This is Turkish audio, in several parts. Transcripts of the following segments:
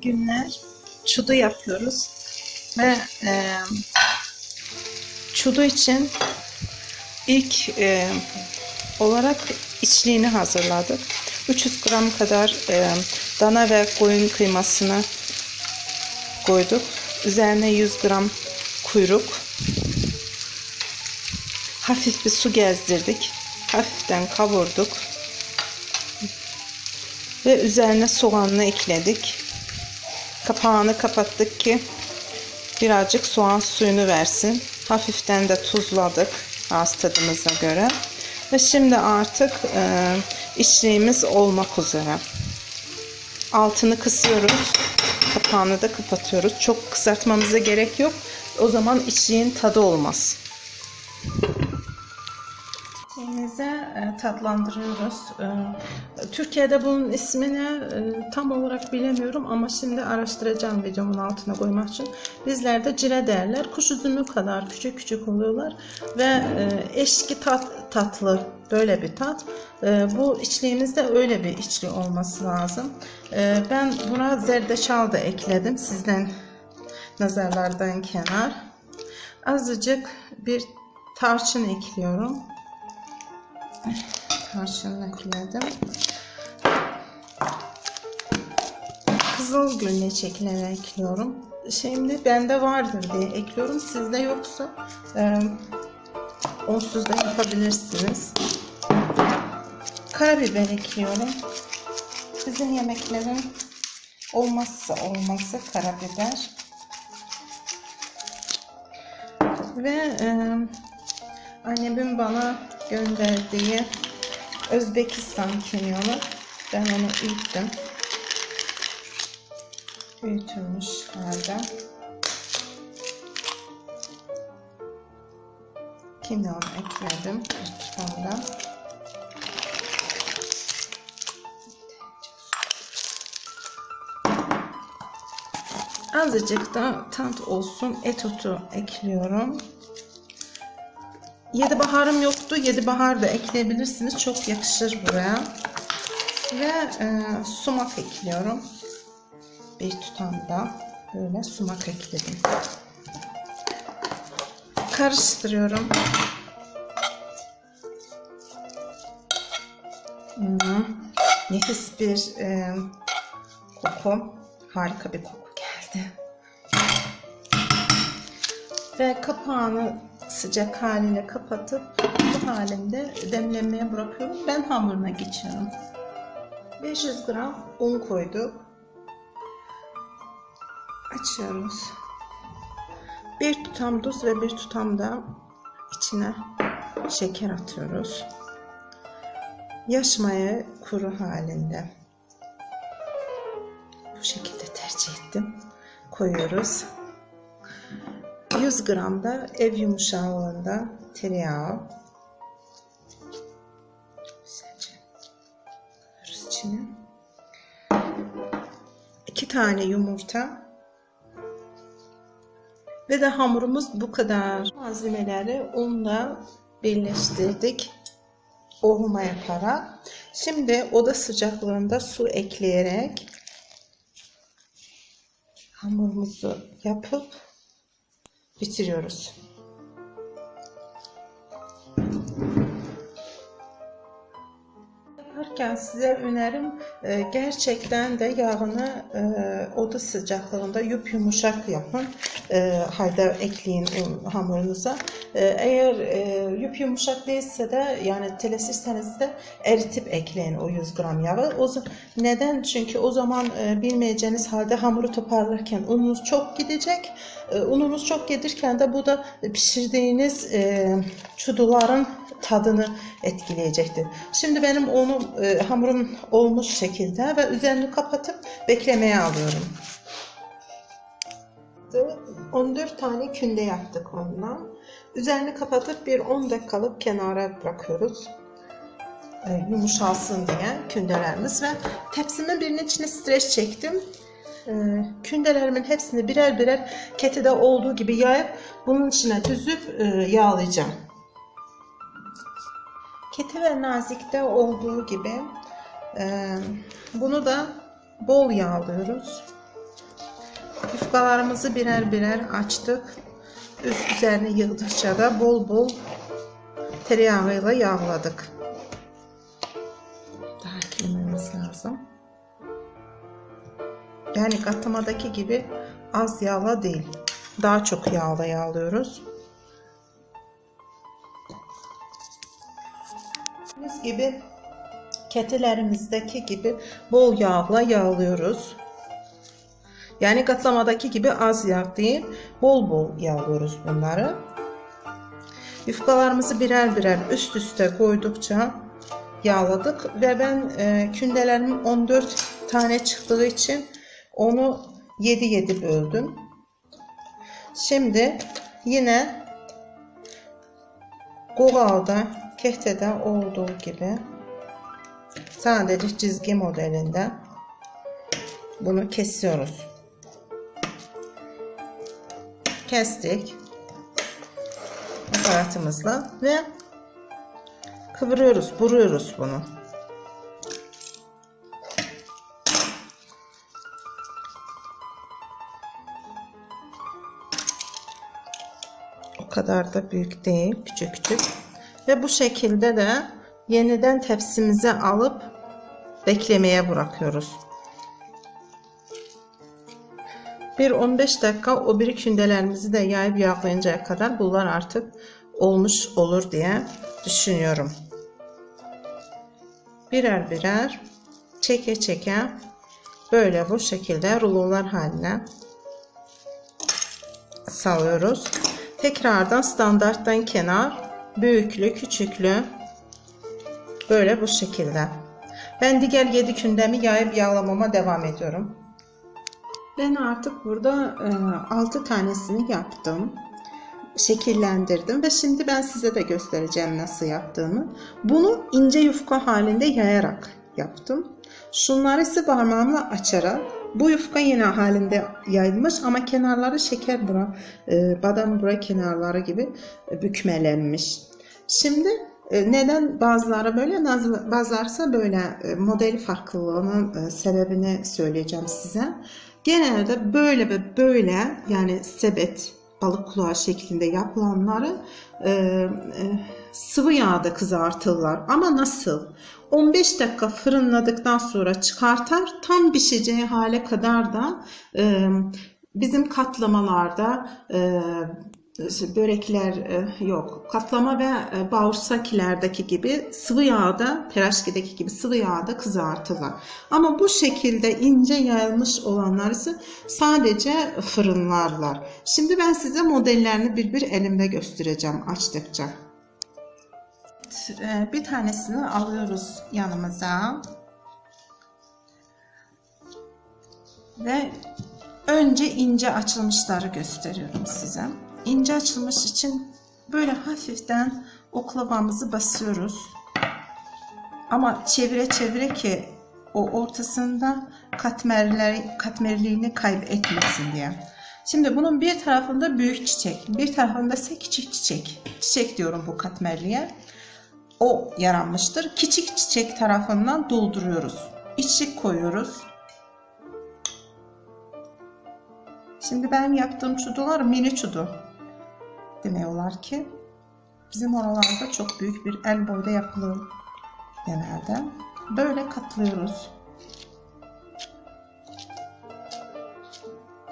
Günler. Çudu yapıyoruz. Ve e, çudu için ilk e, olarak içliğini hazırladık. 300 gram kadar e, dana ve koyun kıymasını koyduk. Üzerine 100 gram kuyruk. Hafif bir su gezdirdik. Hafiften kavurduk. Ve üzerine soğanını ekledik. Kapağını kapattık ki birazcık soğan suyunu versin. Hafiften de tuzladık ağız tadımıza göre. Ve şimdi artık e, içliğimiz olmak üzere. Altını kısıyoruz. Kapağını da kapatıyoruz. Çok kızartmamıza gerek yok. O zaman içliğin tadı olmaz. Şeyimize e, tatlandırıyoruz. E, Türkiye'de bunun ismini e, tam olarak bilemiyorum ama şimdi araştıracağım videomun altına koymak için. Bizlerde cire derler. Kuş üzümü kadar küçük küçük oluyorlar ve eşki tat, tatlı böyle bir tat. Bu içliğimizde öyle bir içli olması lazım. Ben buna zerdeçal da ekledim sizden nazarlardan kenar. Azıcık bir tarçın ekliyorum. Tarçın ekledim. Kızıl gül çekileri ekliyorum. Şimdi bende vardır diye ekliyorum. Sizde yoksa e, onsuz da yapabilirsiniz. Karabiber ekliyorum. Bizim yemeklerin olmazsa olmazı karabiber. Ve e, annemin bana gönderdiği Özbekistan kimyonu. Ben onu büyüttüm. Büyütülmüş halde. Kimyonu ekledim. Tutamda. Azıcık da tat olsun et otu ekliyorum. Yedi baharım yoktu. Yedi bahar da ekleyebilirsiniz. Çok yakışır buraya. Ve e, sumak ekliyorum. Bir tutamda böyle sumak ekledim. Karıştırıyorum. Hmm, nefis bir e, koku. Harika bir koku geldi. Ve kapağını sıcak haliyle kapatıp bu halinde demlenmeye bırakıyorum. Ben hamuruna geçiyorum. 500 gram un koyduk. Açıyoruz. Bir tutam tuz ve bir tutam da içine şeker atıyoruz. Yaş maya kuru halinde. Bu şekilde tercih ettim. Koyuyoruz. 100 gram da ev yumuşağında tereyağı. Güzelce koyuyoruz içine. 2 tane yumurta. Ve de hamurumuz bu kadar. Malzemeleri unla birleştirdik. Ovma yaparak. Şimdi oda sıcaklığında su ekleyerek hamurumuzu yapıp bitiriyoruz. Yaparken size önerim e, gerçekten de yağını e, oda sıcaklığında yup yumuşak yapın. E, hayda ekleyin hamurunuza. Eğer yup yumuşak değilse de yani telesirseniz de eritip ekleyin o 100 gram yağı. O neden? Çünkü o zaman bilmeyeceğiniz halde hamuru toparlarken ununuz çok gidecek. Ununuz çok gelirken de bu da pişirdiğiniz çuduların tadını etkileyecektir. Şimdi benim onu e, hamurum olmuş şekilde ve üzerini kapatıp beklemeye alıyorum. 14 tane künde yaptık ondan. Üzerini kapatıp bir 10 dakikalık kenara bırakıyoruz. E, yumuşalsın diye kündelerimiz ve tepsimin birinin içine streç çektim. E, kündelerimin hepsini birer birer ketide olduğu gibi yayıp bunun içine düzüp e, yağlayacağım. Keti ve nazikte olduğu gibi e, bunu da bol yağlıyoruz. Yufkalarımızı birer birer açtık. Üst üzerine yığdıkça da bol bol tereyağıyla yağladık. Daha eklememiz lazım. Yani katlamadaki gibi az yağla değil. Daha çok yağla yağlıyoruz. Gibi ketilerimizdeki gibi bol yağla yağlıyoruz. Yani katlamadaki gibi az yağ değil, bol bol yağlıyoruz bunları. Yufkalarımızı birer birer üst üste koydukça yağladık ve ben e, kündelerim 14 tane çıktığı için onu 7-7 böldüm. Şimdi yine Gogal'da, Kehte'de olduğu gibi sadece çizgi modelinde bunu kesiyoruz. Kestik aparatımızla ve kıvırıyoruz, vuruyoruz bunu. Kadar da büyük değil, küçük küçük. Ve bu şekilde de yeniden tepsimize alıp beklemeye bırakıyoruz. Bir 15 dakika o bir kündelerimizi de yayıp yağlayıncaya kadar bunlar artık olmuş olur diye düşünüyorum. Birer birer çeke çeke böyle bu şekilde rulolar haline salıyoruz. Tekrardan standarttan kenar büyüklü küçüklü böyle bu şekilde. Ben diğer 7 kündemi yayıp yağlamama devam ediyorum. Ben artık burada 6 tanesini yaptım. Şekillendirdim ve şimdi ben size de göstereceğim nasıl yaptığımı. Bunu ince yufka halinde yayarak yaptım. Şunları ise parmağımla açarak bu yufka yine halinde yayılmış ama kenarları şeker bura, e, badem bura kenarları gibi bükmelenmiş. Şimdi e, neden bazıları böyle bazıları ise böyle e, model farklılığının sebebini söyleyeceğim size. Genelde böyle ve böyle yani sebet balık kulağı şeklinde yapılanları e, e, sıvı yağda kızartırlar. Ama nasıl? 15 dakika fırınladıktan sonra çıkartar. Tam pişeceği hale kadar da e, bizim katlamalarda e, börekler e, yok. Katlama ve e, bağırsakilerdeki gibi sıvı yağda, tereşkideki gibi sıvı yağda kızartırlar. Ama bu şekilde ince yayılmış olanlar ise sadece fırınlarlar. Şimdi ben size modellerini bir bir elimde göstereceğim açtıkça. E, bir tanesini alıyoruz yanımıza. Ve önce ince açılmışları gösteriyorum size ince açılmış için böyle hafiften oklavamızı basıyoruz. Ama çevire çevire ki o ortasında katmerler, katmerliğini kaybetmesin diye. Şimdi bunun bir tarafında büyük çiçek, bir tarafında ise küçük çiçek. Çiçek diyorum bu katmerliğe. O yaranmıştır. Küçük çiçek tarafından dolduruyoruz. İçlik koyuyoruz. Şimdi ben yaptığım çudular mini çudu demiyorlar ki bizim oralarda çok büyük bir el boyda yapılır genelde. Böyle katlıyoruz.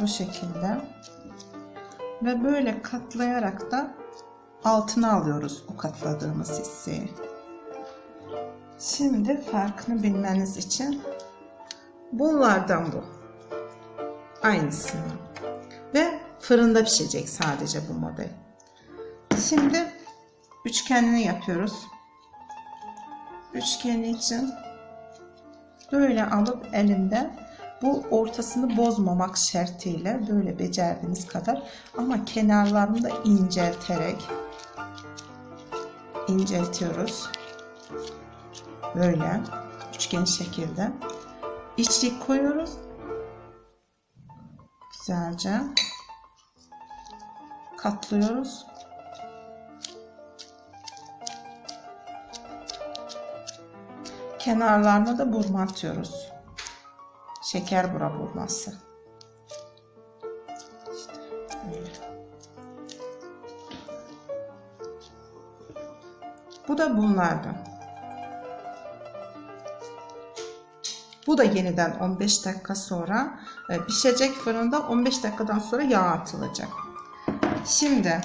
Bu şekilde. Ve böyle katlayarak da altına alıyoruz o katladığımız hisseyi. Şimdi farkını bilmeniz için bunlardan bu. Aynısını. Ve fırında pişecek sadece bu model. Şimdi üçgenini yapıyoruz. Üçgeni için böyle alıp elimde bu ortasını bozmamak şartıyla böyle becerdiğimiz kadar ama kenarlarını da incelterek inceltiyoruz. Böyle üçgen şekilde içlik koyuyoruz. Güzelce katlıyoruz. kenarlarına da burma atıyoruz şeker burası. İşte. Bu da bunlardan. Bu da yeniden 15 dakika sonra e, pişecek fırında 15 dakikadan sonra yağ atılacak. Şimdi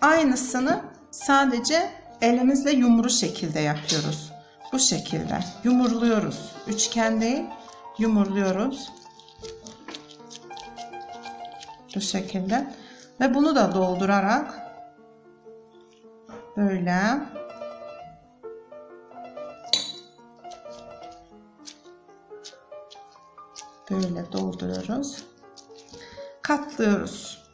aynısını sadece elimizle yumru şekilde yapıyoruz. Bu şekilde yumurluyoruz. Üçgen değil yumurluyoruz. Bu şekilde. Ve bunu da doldurarak böyle böyle dolduruyoruz. Katlıyoruz.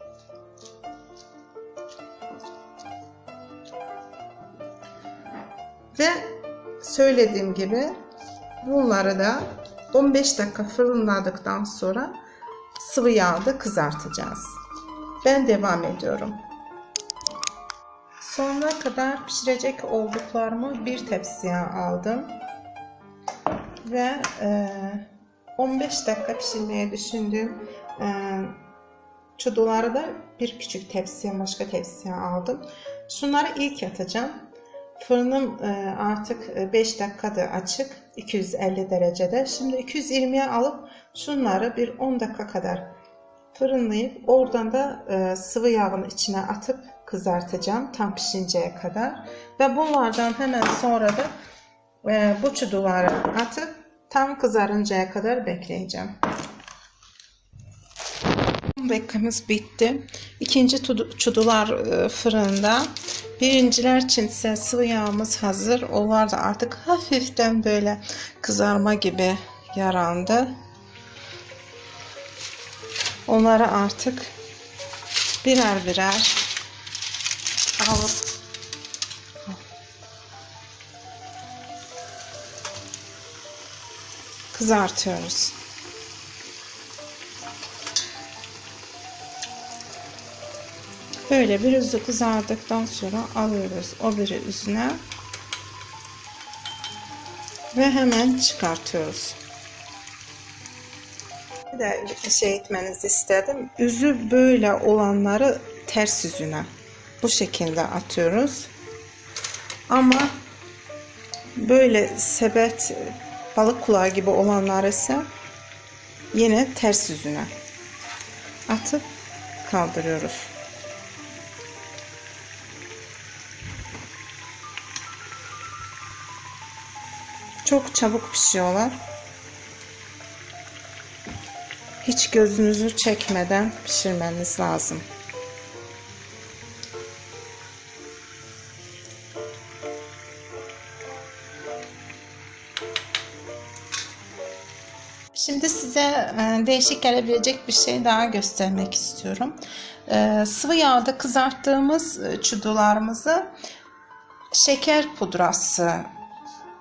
Ve söylediğim gibi bunları da 15 dakika fırınladıktan sonra sıvı yağda kızartacağız. Ben devam ediyorum. Sonuna kadar pişirecek olduklarımı bir tepsiye aldım. Ve e, 15 dakika pişirmeye düşündüğüm e, çuduları da bir küçük tepsiye, başka tepsiye aldım. Şunları ilk atacağım. Fırınım e, artık 5 dakikadır açık. 250 derecede. Şimdi 220'ye alıp şunları bir 10 dakika kadar fırınlayıp oradan da e, sıvı yağın içine atıp kızartacağım tam pişinceye kadar. Ve bunlardan hemen sonra da e, bu çuduları atıp tam kızarıncaya kadar bekleyeceğim. 10 dakikamız bitti. İkinci çudular e, fırında. Birinciler için ise sıvı yağımız hazır. Onlar da artık hafiften böyle kızarma gibi yarandı. Onları artık birer birer alıp kızartıyoruz. Böyle bir yüzü kızardıktan sonra alıyoruz o biri üzerine ve hemen çıkartıyoruz. Bir de şey etmenizi istedim. Üzü böyle olanları ters yüzüne bu şekilde atıyoruz. Ama böyle sebet balık kulağı gibi olanlar ise yine ters yüzüne atıp kaldırıyoruz. Çok çabuk pişiyorlar. Hiç gözünüzü çekmeden pişirmeniz lazım. Şimdi size e, değişik gelebilecek bir şey daha göstermek istiyorum. E, sıvı yağda kızarttığımız e, çudularımızı şeker pudrası,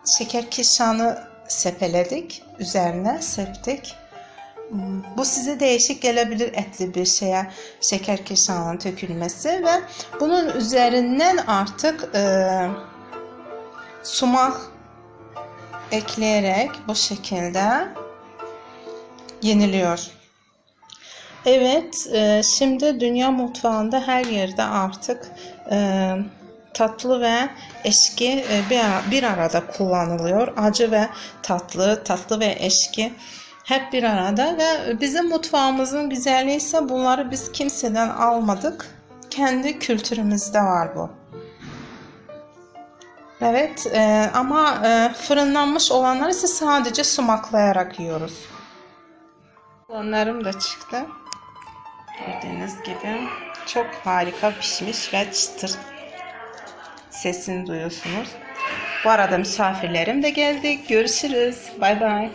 şeker kişanı sepeledik. Üzerine septik. Hmm, bu size değişik gelebilir etli bir şeye şeker keşanın tökülmesi ve bunun üzerinden artık e, sumak ekleyerek bu şekilde yeniliyor. Evet, e, şimdi dünya mutfağında her yerde artık e, tatlı ve eşki e, bir, arada kullanılıyor. Acı ve tatlı, tatlı ve eşki hep bir arada ve bizim mutfağımızın güzelliği ise bunları biz kimseden almadık. Kendi kültürümüzde var bu. Evet e, ama e, fırınlanmış olanlar ise sadece sumaklayarak yiyoruz. Onlarım da çıktı. Gördüğünüz gibi çok harika pişmiş ve çıtır sesini duyuyorsunuz. Bu arada misafirlerim de geldi. Görüşürüz. Bay bay.